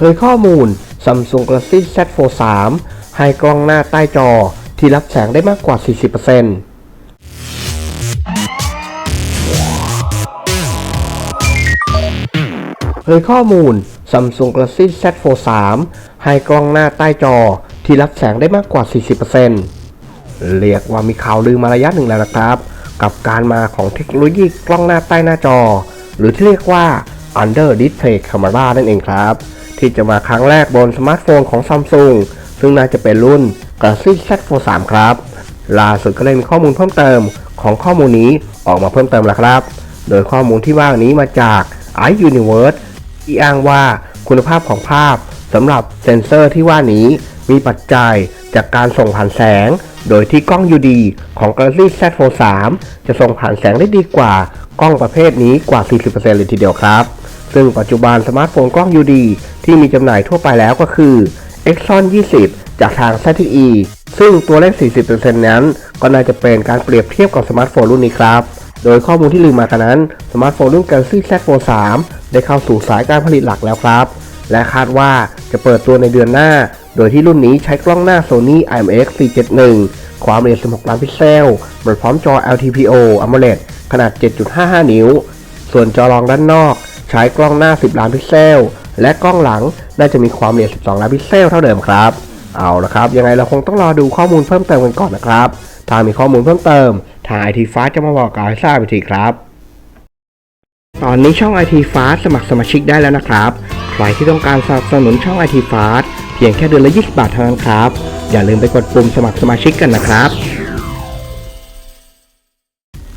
เผยข้อมูล Samsung Galaxy Z Fold 3 ให้กล้องหน้าใต้จอที่รับแสงได้มากกว่า 40%เผยข้อมูล Samsung Galaxy Z Fold 3 ให้กล้องหน้าใต้จอที่รับแสงได้มากกว่า 40%เรียกว่ามีข่าวลือมาระยะหนึ่งแล้วนะครับ กับการมาของเทคโนโลยีกล้องหน้าใต้หน้าจอ หรือที่เรียกว่า Under Display Camera นั่นเองครับ ที่จะมาครั้งแรกบนสมาร์ทโฟนของ Samsung ซึ่งน่าจะเป็นรุ่น Galaxy Z Fold 3ครับ ล่าสุดก็เลยมีข้อมูลเพิ่มเติมของข้อมูลนี้ออกมาเพิ่มเติมแล้วครับ โดยข้อมูลที่ว่านี้มาจาก iUniverse ที่อ้างว่าคุณภาพของภาพสำหรับเซนเซอร์ที่ว่านี้มีปัจจัยจากการส่งผ่านแสง โดยที่กล้อง UD ของ Galaxy Z Fold 3จะส่งผ่านแสงได้ดีกว่ากล้องประเภทนี้กว่า 40%เลยทีเดียวครับ ซึ่งปัจจุบันสมาร์ทโฟนกล้อง UD ที่มีจำหน่ายทั่วไปแล้วก็คือ Exxon 20 จากทาง ZTE ซึ่งตัวเลข 40%นั้น ก็น่าจะเป็นการเปรียบเทียบกับสมาร์ทโฟนรุ่นนี้ครับ โดยข้อมูลที่ลืมมากันนั้น สมาร์ทโฟนรุ่น Galaxy Z Fold 3ได้เข้าสู่สายการผลิตหลักแล้วครับ และคาดว่าจะเปิดตัวในเดือนหน้า โดยที่รุ่นนี้ใช้กล้องหน้า Sony IMX 471 ความละเอียด 16 ล้านพิกเซลพร้อมจอ LTPO AMOLED ขนาด 7.55 นิ้ว ส่วนจอรองด้านนอก ใช้กล้องหน้า 10 ล้านพิกเซล และกล้องหลังน่าจะมีความละเอียด 12 ล้านพิกเซลเท่าเดิมครับ เอาละครับ ยังไงเราคงต้องรอดูข้อมูลเพิ่มเติมกันก่อนนะครับ ถ้ามีข้อมูลเพิ่มเติม ทาง IT Fast จะมาบอกกล่าวให้ทราบอีกทีครับ ตอนนี้ช่อง IT Fast สมัครสมาชิกได้แล้วนะครับ ใครที่ต้องการสนับสนุนช่อง IT Fast เพียงแค่เดือนละ 20 บาทเท่านั้นครับ อย่าลืมไปกดปุ่มสมัครสมาชิกกันนะครับ